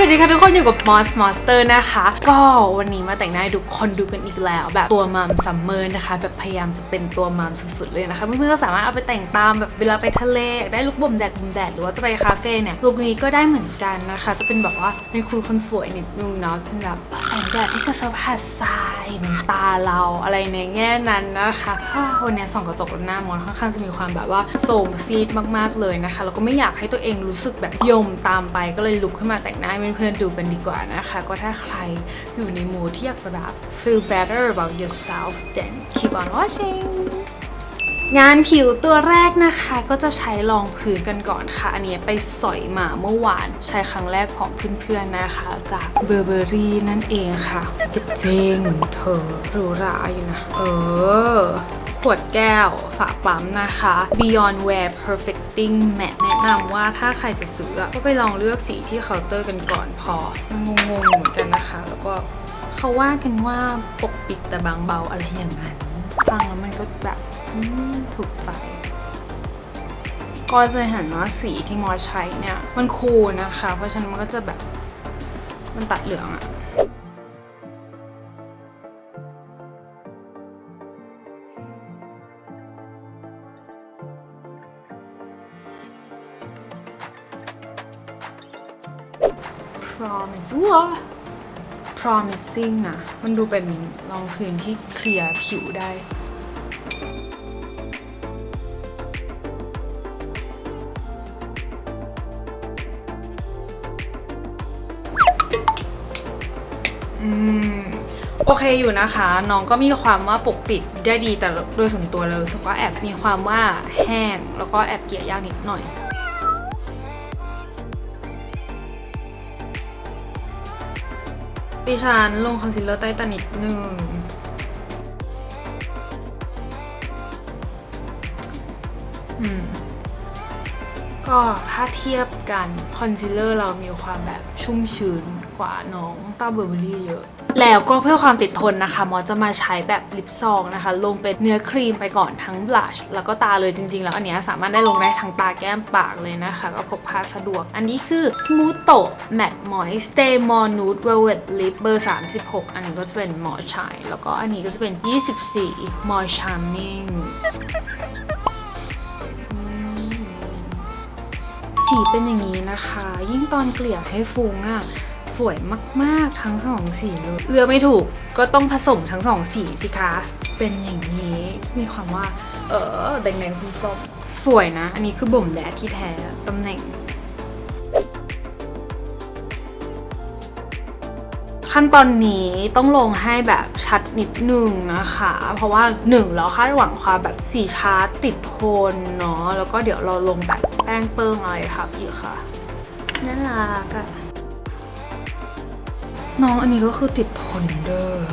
สวัสดีค่ะทุกคนอยู่กับ Moss Monster นะคะ ก็วันนี้มาแต่งหน้าให้ทุกคนดูกันอีกแล้ว แบบตัวมัมซัมเมอร์นะคะ แบบพยายามจะเป็นตัวมัมสุดๆเลยนะคะ เพื่อนๆก็สามารถเอาไปแต่งตามแบบเวลาไปทะเลได้ลุกบ่มแดดบ่มแดดหรือว่าจะไปคาเฟ่เนี่ยลุคนี้ก็ได้เหมือนกันนะคะ จะเป็นแบบว่าเป็นคุณคนสวยนิดนึงเนาะเป็นแบบ แดดที่กระสับกระส่ายเหมือนตาเราอะไรในแง่นั้นนะคะถ้าวันนี้ส่องกระจกแล้วหน้ามอนค่อนข้างจะมีความแบบว่าโสมซีดมากๆเลยนะคะแล้วก็ไม่อยากให้ตัวเองรู้สึกแบบยมตามไปก็เลยลุกขึ้นมาแต่งหน้าให้เพื่อนๆดูกันดีกว่านะคะ ก็ถ้าใครอยู่ในมูที่อยากจะแบบ feel better about yourself then keep on watching งานผิวตัวแรกนะคะก็จะใช้รองพื้นกันก่อนค่ะ อันนี้ไปสอยมาเมื่อวาน ใช้ครั้งแรกของเพื่อนๆนะคะ จากเบอร์เบอรี่นั่นเองค่ะเก็บเจงเธอหรูหราอยู่นะ เออขวดแก้วฝาปั๊มนะคะ Beyond Wear Perfecting Matte แนะนำว่าถ้าใครจะซื้อก็ไปลองเลือกสีที่เคาน์เตอร์กันก่อนพอ มันงงๆเหมือนกันนะคะ แล้วก็เขาว่ากันว่าปกปิดแต่บางเบาอะไรอย่างนั้น ฟังแล้วมันก็แบบ ถูกใจก็จะเห็นว่าสีที่มอใช้เนี่ย มันคูลนะคะ เพราะฉะนั้นมันก็จะแบบ มันตัดเหลืองอะ promise ว้า promising นะ มันดูเป็นรองพื้นที่เคลียร์ผิวได้ โอเคอยู่นะคะ น้องก็มีความว่าปกปิดได้ดีแต่โดยส่วนตัวเรารู้สึกว่าแอบมีความว่าแห้ง แล้วก็แอบเกลี่ยยากนิดหน่อยดิฉันลงคอนซีลเลอร์ใต้ตานิดนึงอืมก็ถ้าเทียบกันคอนซีลเลอร์เรามีความแบบชุ่มชื้นกว่าน้องต้าเบอร์เบอรี่เยอะ แล้วก็เพื่อความติดทนนะคะมอจะมาใช้แบบลิปซองนะคะ ลงเป็นเนื้อครีมไปก่อนทั้งบลัชแล้วก็ตาเลยจริง ๆ แล้วอันนี้สามารถได้ลงได้ทั้งตาแก้มปากเลยนะคะ ก็พกพาสะดวก อันนี้คือ Smooth t o Matte Moist Stay More Nude Velvet Lip เบอร์ 36 อันนี้ก็จะเป็น More Shine แล้วก็อันนี้ก็จะเป็น 24 More Charming สีเป็นอย่างนี้นะคะ ยิ่งตอนเกลี่ยให้ฟุ้งอะ สวยมากๆทั้งสองสีเลยเลือกไม่ถูกก็ต้องผสมทั้งสองสีสิคะ เป็นอย่างนี้มีความว่า เออแดงๆส้มๆสวยนะ อันนี้คือบ่มแดดที่แท้ตำแหน่ง ขั้นตอนนี้ต้องลงให้แบบชัดนิดนึงนะคะ เพราะว่าหนึ่งเราคาดหวังความแบบสีชาร์ตติดโทนเนาะแล้วก็เดี๋ยวเราลงแบบแป้งเปิ้งอะไรทับอีกค่ะน่ารักอะ น้องอันนี้ก็คือติดทนเดอร์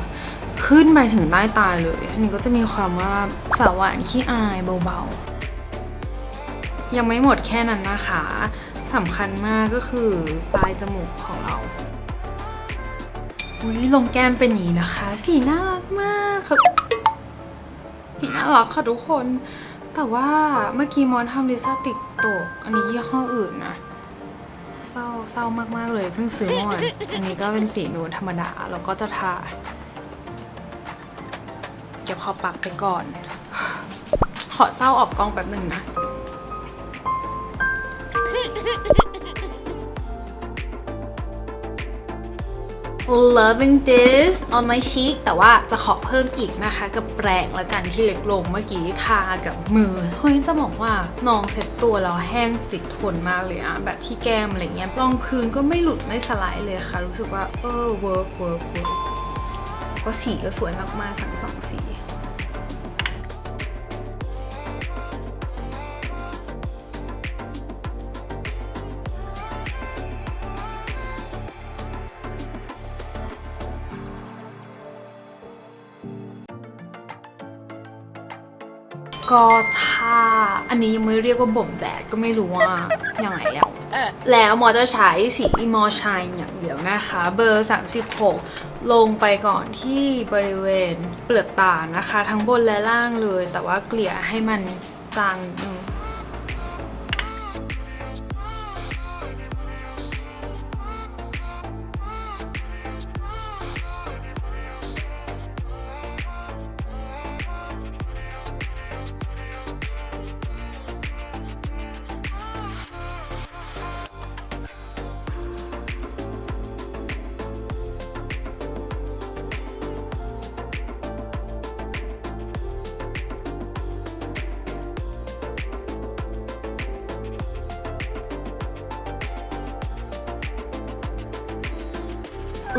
ขึ้นไปถึงใต้ตาเลย อันนี้ก็จะมีความว่าสาวหวานขี้อายเบาๆ ยังไม่หมดแค่นั้นนะคะสำคัญมากก็คือปลายจมูกของเราอุ้ยลงแก้มเป็นอย่างนี้นะคะ สีน่ารักมากค่ะสีน่ารักค่ะทุกคน แต่ว่าเมื่อกี้มอนทำลิซ่าติดตก อันนี้ยี่ห้ออื่นนะ เศร้าเศร้ามากๆเลยเพิ่งซื้อเมื่อวานอันนี้ก็เป็นสีนูนธรรมดาแล้วก็จะทาเดี๋ยวขอปักไปก่อน ขอเศร้าออกกล้องแป๊บหนึ่งนะ loving this on my cheek แต่ว่าจะขอเพิ่มอีกนะคะ กับแปรงและกันที่เล็กลงเมื่อกี้ทากับมือ เฮ้ยจะบอกว่าน้องเซ็ตตัวแล้วแห้งติดทนมากเลยอะแบบที่แก้มอะไรเงี้ยรองพื้นก็ไม่หลุดไม่สไลด์เลยค่ะ รู้สึกว่าเออ work work work ก็สีก็สวยมากๆทั้งสองสี ก็ถ้าอันนี้ยังไม่เรียกว่าบ่มแดดก็ไม่รู้ว่ายังไงแล้ว แล้วมอจะใช้สีมอชายอย่างเดียวนะคะ เบอร์ 36 ลงไปก่อนที่บริเวณเปลือกตานะคะ ทั้งบนและล่างเลย แต่ว่าเกลี่ยให้มันจาง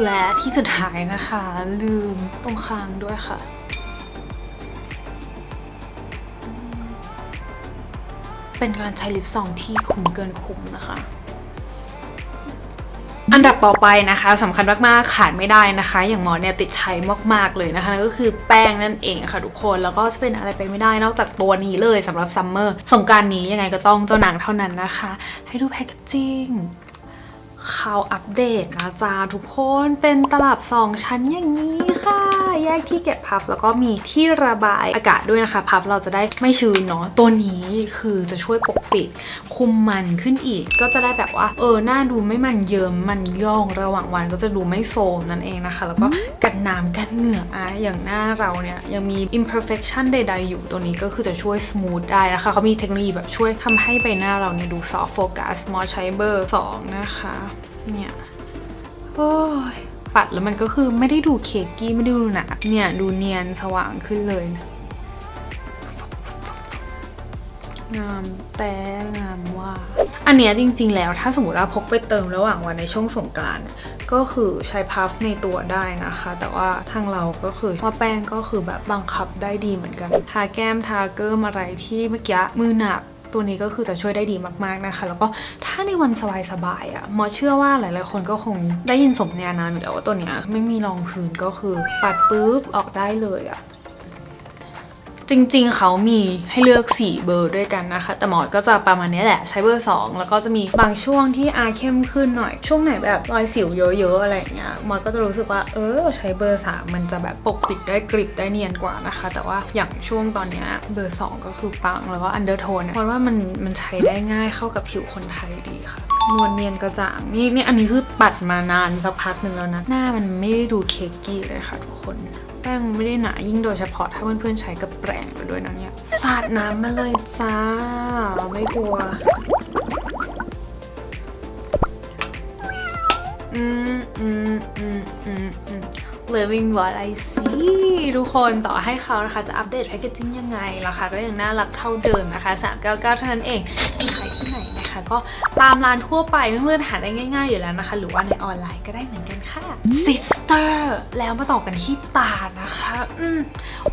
และที่สุดท้ายนะคะ ลืมตรงคางด้วยค่ะ เป็นการใช้ลิปซองที่คุ้มเกินคุ้มนะคะอันดับต่อไปนะคะสำคัญมากๆขาดไม่ได้นะคะ อย่างหมอเนี่ยติดใช้มากๆเลยนะคะนั่นก็คือแป้งนั่นเองค่ะทุกคนแล้วก็จะเป็นอะไรไปไม่ได้นอกจากตัวนี้เลยสำหรับซัมเมอร์สงการนี้ยังไงก็ต้องเจ้านางเท่านั้นนะคะ ให้ดูแพคเกจจิ้ง ข่าวอัปเดตนะจ๊ะทุกคนเป็นตลับสองชั้นอย่างนี้ค่ะ แยกที่เก็บพัฟแล้วก็มีที่ระบายอากาศด้วยนะคะ พัฟเราจะได้ไม่ชื้นเนาะตัวนี้คือจะช่วยปกปิด คุมมันขึ้นอีก ก็จะได้แบบว่า เออหน้าดูไม่มันเยิมมันย่องระหว่างวันก็จะดูไม่โซมนั่นเองนะคะ แล้วก็กันน้ำกันเหงื่ออะอย่างหน้าเราเนี่ยยังมี imperfection ใด ๆ อยู่ตัวนี้ก็คือจะช่วย smooth ได้นะคะเขามีเทคโนโลยีแบบช่วยทำให้ใบหน้าเราเนี่ยดู soft focus moisturizer 2 นะคะ เนี่ย โอ้ย ปัดแล้วมันก็คือไม่ได้ดูเคกกี้ไม่ได้ดูหนาเนี่ยดูเนียนสว่างขึ้นเลยนะงามแต่งามว่า อันเนี้ยจริง ๆ แล้วถ้าสมมติว่าพกไปเติมระหว่างวันในช่วงสงกรานต์ก็คือใช้พัฟในตัวได้นะคะ แต่ว่าทางเราก็คือว่าแป้งก็คือแบบบังคับได้ดีเหมือนกัน ทาแก้มทาเกอร์อะไรที่เมื่อกี้มือหนัก ตัวนี้ก็คือจะช่วยได้ดีมากๆนะคะ แล้วก็ถ้าในวันสบายๆอะ่ะหมอเชื่อว่าหลายๆ คนก็คงได้ยินสมญานามอยู่แล้วว่าตัวเนี้ยไม่มีรองพื้นก็คือปัดปุ๊บออกได้เลยอะ่ะ จริงๆ เขามีให้เลือก 4 เบอร์ด้วยกันนะคะ แต่หมอก็จะประมาณนี้แหละ ใช้เบอร์ 2 แล้วก็จะมีบางช่วงที่อาเข้มขึ้นหน่อย ช่วงไหนแบบรอยสิวเยอะๆ อะไรเงี้ย หมอก็จะรู้สึกว่า เออ ใช้เบอร์ 3 มันจะแบบปกปิดได้กริบได้เนียนกว่านะคะ แต่ว่าอย่างช่วงตอนเนี้ยเบอร์ 2 ก็คือปัง แล้วก็อันเดอร์โทนเพราะว่ามันมันใช้ได้ง่ายเข้ากับผิวคนไทยดีค่ะ นวลเนียนกระจ่าง นี่นี่อันนี้คือปัดมานานสักพักหนึ่งแล้วนะ หน้ามันไม่ได้ดูเคกกี้เลยค่ะทุกคน แป้งไม่ได้หนายิ่งโดยเฉพาะถ้าเพื่อนๆใช้กับแปรงไปด้วยนะเนี่ยสาดน้ำมาเลยจ้า ไม่กลัว อืมอืมอืมอืมอืม living what I see ทุกคนต่อให้เขานะคะ จะอัปเดตแพคเกจจิ้งยังไงราคาก็ยังน่ารักเท่าเดิมนะคะ 399 เท่านั้นเองมีขายที่ไหน ก็ตามร้านทั่วไปเพื่อนๆหาได้ง่ายๆอยู่แล้วนะคะ หรือว่าในออนไลน์ก็ได้เหมือนกันค่ะ sister แล้วมาต่อกันที่ตานะคะอืม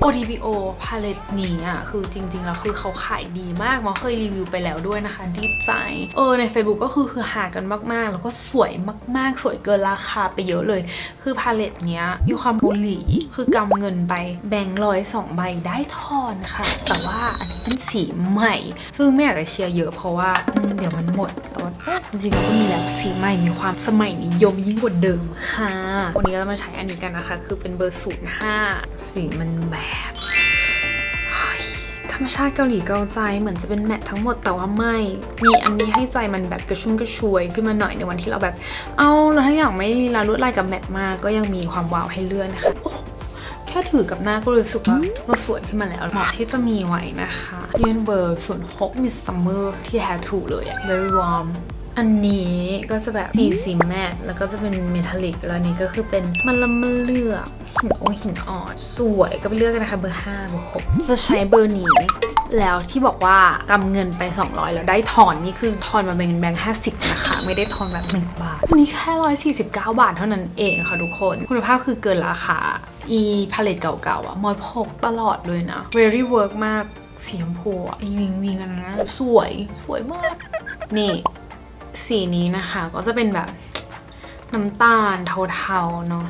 ODBO palette นี้อะคือจริงๆแล้วคือเขาขายดีมากมาเคยรีวิวไปแล้วด้วยนะคะ ดีใจ เออใน Facebook ก็คือคือหากันมากๆ แล้วก็สวยมากๆ สวยเกินราคาไปเยอะเลย คือพาเลตเนี้ยมีความเกาหลีคือกำเงินไปแบงค์ร้อยสองใบได้ทอนค่ะ แต่ว่าอันนี้เป็นสีใหม่ ซึ่งไม่อยากจะเชียร์เยอะเพราะว่าเดี๋ยวมันหมดแต่ว่าเอ๊ะจริงๆแล้วก็มีแล้วสีใหม่มีความสมัยนิยมยิ่งกว่าเดิมค่ะ วันนี้เรามาใช้อันนี้กันนะคะ คือเป็นเบอร์ศูนย์ห้าสีมันแบบธรรมชาติเกาหลีเกาใจเหมือนจะเป็นแมททั้งหมดแต่ว่าไม่ มีอันนี้ให้ใจมันแบบกระชุ่มกระชวยขึ้นมาหน่อยในวันที่เราแบบ เอาแล้วถ้าอยากไม่ลีลาลวดลายกับแมทมากก็ยังมีความว้าวให้เลื่อนนะคะโอ้แค่ถือกับหน้าก็รู้สึกว่าเราสวยขึ้นมาแล้วเหมาะที่จะมีไว้นะคะยืนเบอร์ศูนย์หกมิสซัมเมอร์ที่แท้ถูกเลยอะ very warm อันนี้ก็จะแบบสีสีแมทแล้วก็จะเป็นเมทัลลิก แล้วนี้ก็คือเป็นมันละมันเลือกหินอหินอ่อนสวยก็ไปเลือกกันนะคะเบอร์5เบอร์6จะใช้เบอร์นี้ แล้วที่บอกว่ากำเงินไป 200 แล้วได้ทอนนี่คือทอนมาเป็นแบงค์50นะคะ ไม่ได้ทอนแบบ1บาทอันนี้แค่ 149 บาทเท่านั้นเองค่ะทุกคน คุณภาพคือเกินราคา อีพาเลตเก่าๆอะมอยพกตลอดเลยนะ very work มากสีชมพูอะไอวิงวิงกันนะ สวยสวยมาก นี่ สีนี้นะคะ ก็จะเป็นแบบน้ำตาลเทาๆเนาะ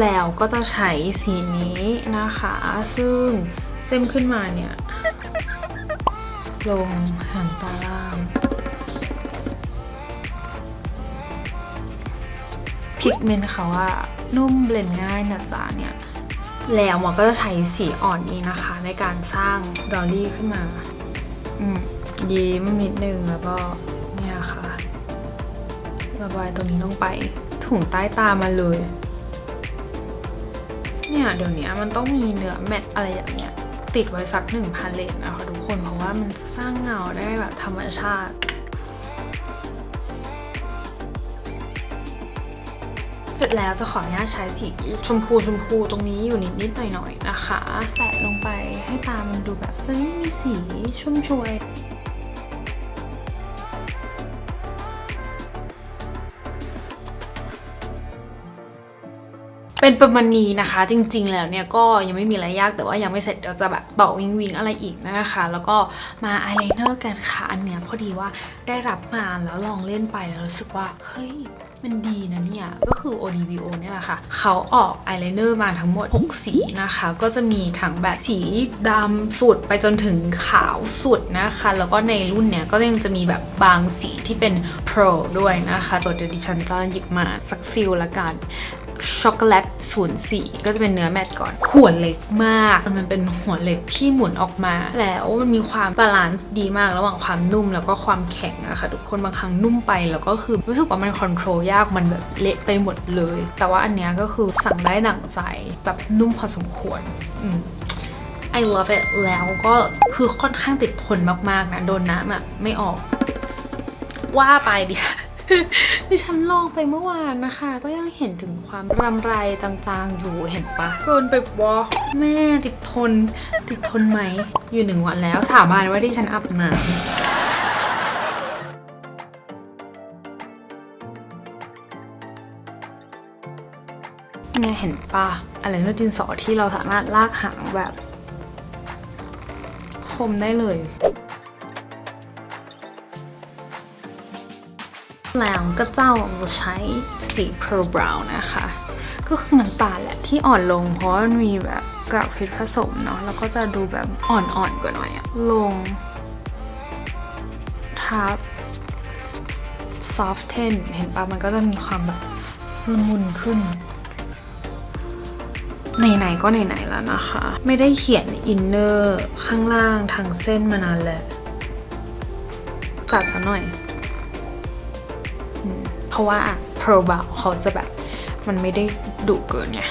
แล้วก็จะใช้สีนี้นะคะ ซึ่งเจมขึ้นมาเนี่ย ลงหางตาล่างพิกเมนต์เขาว่านุ่มเบลนด์ง่ายนะจ๊ะเนี่ย แล้วหมอก็จะใช้สีอ่อนนี้นะคะ ในการสร้างดอลลี่ขึ้นมา อืมยิ้มนิดนึงแล้วก็เนี่ยค่ะ ระบายตรงนี้ลงไปถุงใต้ตามาเลย เนี่ยเดี๋ยวนี้มันต้องมีเนื้อแมตต์อะไรอย่างเงี้ยติดไว้สักหนึ่งพันเลนนะคะทุกคนเพราะว่ามันสร้างเงาได้แบบธรรมชาติเสร็จแล้วจะขออนุญาตใช้สีชมพูชมพูตรงนี้อยู่นิดนิดหน่อยหน่อยนะคะ แตะลงไปให้ตามันดูแบบเฮ้ยมีสีชุ่มชวย เป็นประมาณนี้นะคะ จริง ๆ แล้วเนี่ยก็ยังไม่มีอะไรยากแต่ว่ายังไม่เสร็จเดี๋ยวจะแบบต่อวิงวิงอะไรอีกนะคะ แล้วก็มาอายไลเนอร์กันค่ะ อันเนี้ยพอดีว่าได้รับมาแล้วลองเล่นไปแล้วรู้สึกว่าเฮ้ยมันดีนะเนี่ย ก็คือ ODBO เนี่ยแหละค่ะ เขาออกอายไลเนอร์มาทั้งหมด 6 สีนะคะ ก็จะมีทั้งแบบสีดำสุดไปจนถึงขาวสุดนะคะ แล้วก็ในรุ่นเนี้ยก็ยังจะมีแบบบางสีที่เป็น Pro ด้วยนะคะ ตัวเดี๋ยวดิฉันจะหยิบมาสักฟิลละกัน ช็อกโกแลตศูนย์สีก็จะเป็นเนื้อแมตก่อน หัวเล็กมาก มันเป็นหัวเล็กที่หมุนออกมา แล้วมันมีความบาลานซ์ดีมากระหว่างความนุ่มแล้วก็ความแข็งอะค่ะทุกคนบางครั้งนุ่มไปแล้วก็คือรู้สึกว่ามันคอนโทรลยากมันแบบเละไปหมดเลย แต่ว่าอันเนี้ยก็คือสั่งได้หนังใจแบบนุ่มพอสมควรอืม I love it แล้วก็คือค่อนข้างติดทนมากๆนะโดนน้ำอะไม่ออก ว่าไปดิฉัน ดิฉันลองไปเมื่อวานนะคะ ก็ยังเห็นถึงความรำไรจางๆ อยู่เห็นปะเกินไปวะแม่ติดทน ติดทนไหม อยู่หนึ่งวันแล้วสาบานว่าที่ฉันอาบน้ำเนี่ยเห็นปะอะไรนั่นดินสอที่เราสามารถลากหางแบบ คมได้เลย แล้วก็เจ้าจะใช้สี Pearl Brown นะคะ ก็คือน้ำตาลแหละที่อ่อนลงเพราะมันมีแบบกากเพชรผสมเนาะแล้วก็จะดูแบบอ่อนๆกว่าหน่อยอะลง ทับ soften เห็นปะมันก็จะมีความแบบละมุนขึ้นไหนๆก็ไหนๆแล้วนะคะ ไม่ได้เขียนอินเนอร์ข้างล่างทางเส้นมานานแล้วกัดซะหน่อย เพราะว่า Pearl Brown เขาจะแบบมันไม่ได้ดุเกินไง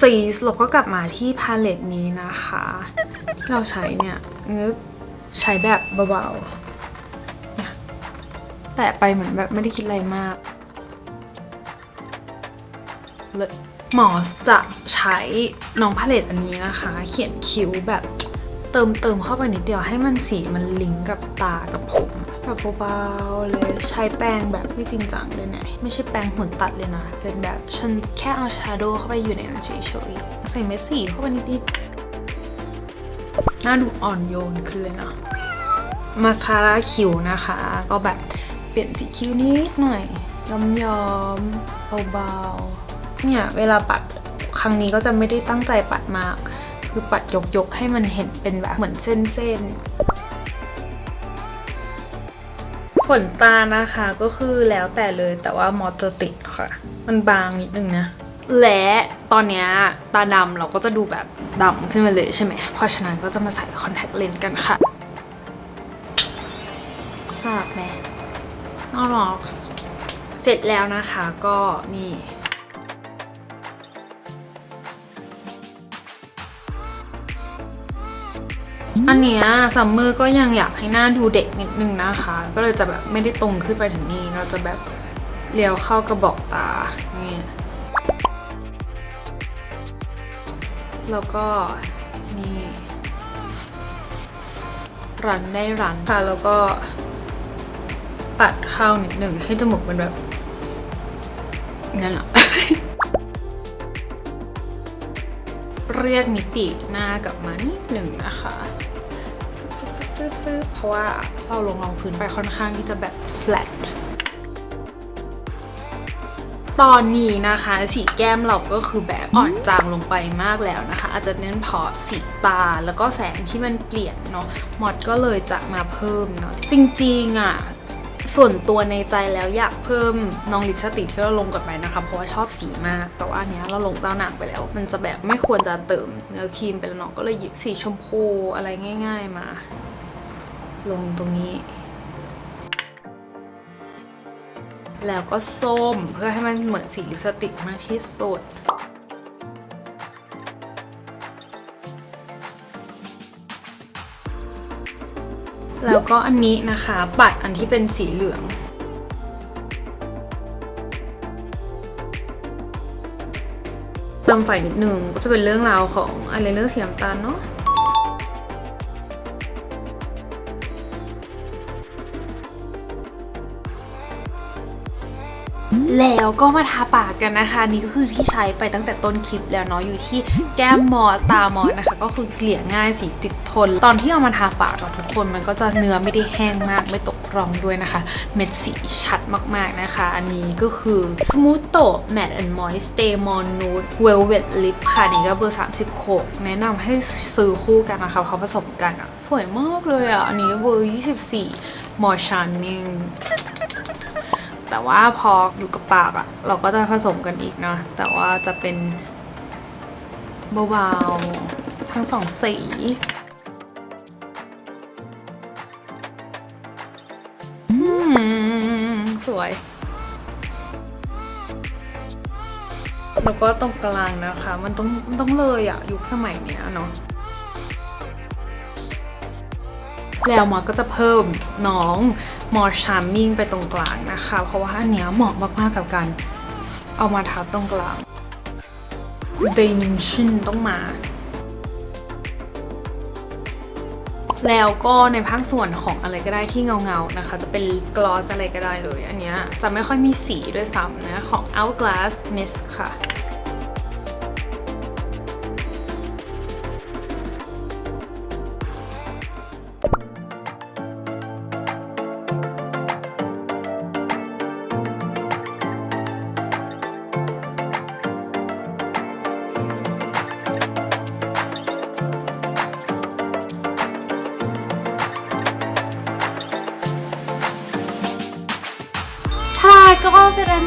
ซีสเราก็กลับมาที่พาเลตนี้นะคะที่เราใช้เนี่ยงึบใช้แบบเบาๆเนี่ยแตะไปเหมือนแบบไม่ได้คิดอะไรมากเลยหมอจะใช้น้องพาเลตอันนี้นะคะ เขียนคิ้วแบบเติมเติมเข้าไปนิดเดียวให้มันสีมันลิงก์กับตากับผม แบบเบาๆเลยใช้แปรงแบบไม่จริงจังเลยนะไม่ใช่แปรงหุ่นตัดเลยนะ เป็นแบบฉันแค่เอาชาโดว์เข้าไปอยู่ในนั้นเฉยๆใส่เม็ดสีเข้าไปนิดๆหน้าดูอ่อนโยนขึ้นเลยนะมาสคาร่าคิ้วนะคะ ก็แบบเปลี่ยนสีคิ้วนิดหน่อยย้อมยอมเบาๆเนี่ยเวลาปัดครั้งนี้ก็จะไม่ได้ตั้งใจปัดมาก คือปัดยกๆให้มันเห็นเป็นแบบเหมือนเส้นๆ ขนตานะคะก็คือแล้วแต่เลยแต่ว่ามอเตอร์ติดค่ะ มันบางนิดนึงนะ และตอนนี้ตาดำเราก็จะดูแบบดำขึ้นมาเลยใช่ไหม เพราะฉะนั้นก็จะมาใส่คอนแทคเลนส์กันค่ะน่ารักไหมน่ารักเสร็จแล้วนะคะก็นี่ อันเนี้ยซัมเมอร์ก็ยังอยากให้หน้าดูเด็กนิดนึงนะคะ ก็เลยจะแบบไม่ได้ตรงขึ้นไปถึงนี่ เราจะแบบเลี้ยวเข้ากระบอกตาเนี่แล้วก็นี่รันได้รันค่ะ แล้วก็ปัดเข้านิดหนึ่งให้จมูกมันแบบนั่นแหละเรียกมิติหน้ากลับมานิดหนึ่งนะคะ ฟึบๆๆๆเพราะว่าเราลงรองพื้นไปค่อนข้างที่จะแบบ flat ตอนนี้นะคะสีแก้มเราก็คือแบบอ่อนจางลงไปมากแล้วนะคะ อาจจะเน้นเพราะสีตาแล้วก็แสงที่มันเปลี่ยนเนาะมอดก็เลยจะมาเพิ่มเนาะจริงๆอะส่วนตัวในใจแล้วอยากเพิ่มน้องลิปสติกที่เราลงกันไปนะคะ เพราะว่าชอบสีมาก แต่ว่าอันเนี้ยเราลงเต้านางไปแล้ว มันจะแบบไม่ควรจะเติมเนื้อครีมไปแล้วเนาะก็เลยหยิบสีชมพูอะไรง่าย ๆ มา ลงตรงนี้ แล้วก็ส้มเพื่อให้มันเหมือนสีลิปสติกมากที่สุดแล้วก็อันนี้นะคะปัดอันที่เป็นสีเหลือง เติมไฟนิดนึงก็จะเป็นเรื่องราวของอายไลเนอร์สีน้ำตาลเนาะ แล้วก็มาทาปากกันนะคะ นี่ก็คือที่ใช้ไปตั้งแต่ต้นคลิปแล้วเนาะอยู่ที่แก้มมอตามอนะคะ ก็คือเกลี่ยง่ายสีติดทน ตอนที่เอามาทาปากอะทุกคนมันก็จะเนื้อไม่ได้แห้งมากไม่ตกร่องด้วยนะคะ เม็ดสีชัดมากๆนะคะ อันนี้ก็คือ Smooth t o Matte and Moist Stay More Nude Velvet Lip ค่ะนี่ก็เบอร์ 36 แนะนำให้ซื้อคู่กันนะคะเขาผสมกันอะสวยมากเลยอะอันนี้เบอร์ 24 More Shining แต่ว่าพออยู่กับปากอะเราก็จะผสมกันอีกนะ แต่ว่าจะเป็นเบาๆทั้งสองสีสวย แล้วก็ตรงกลางนะคะ มันต้องมันต้องเลยอะยุคสมัยเนี้ยเนาะแล้วมอก็จะเพิ่มน้อง มอชาร์มมิ่งไปตรงกลางนะคะ เพราะว่าอันเนี้ยเหมาะมากๆกับการเอามาทับตรงกลาง dimension ต้องมา แล้วก็ในภาคส่วนของอะไรก็ได้ที่เงาๆนะคะ จะเป็นกลอสอะไรก็ได้เลย อันเนี้ยจะไม่ค่อยมีสีด้วยซ้ำนะ ของ Hourglass Mist ค่ะ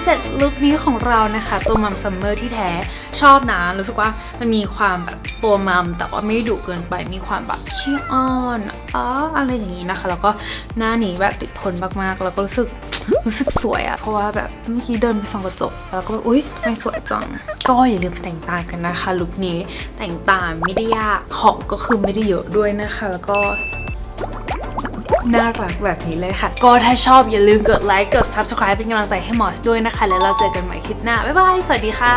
เป็นอันเสร็จลุคนี้ของเรานะคะ ตัวมัมซัมเมอร์ที่แท้ชอบนะ รู้สึกว่ามันมีความแบบตัวมัมแต่ว่าไม่ดุเกินไปมีความแบบขี้อ้อนอ๋ออะไรอย่างนี้นะคะ แล้วก็หน้านี้แบบติดทนมากๆ แล้วก็รู้สึกรู้สึกสวยอะเพราะว่าแบบเมื่อกี้เดินไปส่องกระจก แล้วก็แบบอุ๊ยทำไมสวยจัง ก็อย่าลืมไปแต่งตากันนะคะลุคนี้แต่งตาไม่ได้ยากของก็คือไม่ได้เยอะด้วยนะคะ แล้วก็ น่ารักแบบนี้เลยค่ะ ก็ถ้าชอบอย่าลืมกดไลค์กด subscribe เป็นกำลังใจให้มอสด้วยนะคะ แล้วเราเจอกันใหม่คลิปหน้า บ๊ายบาย สวัสดีค่ะ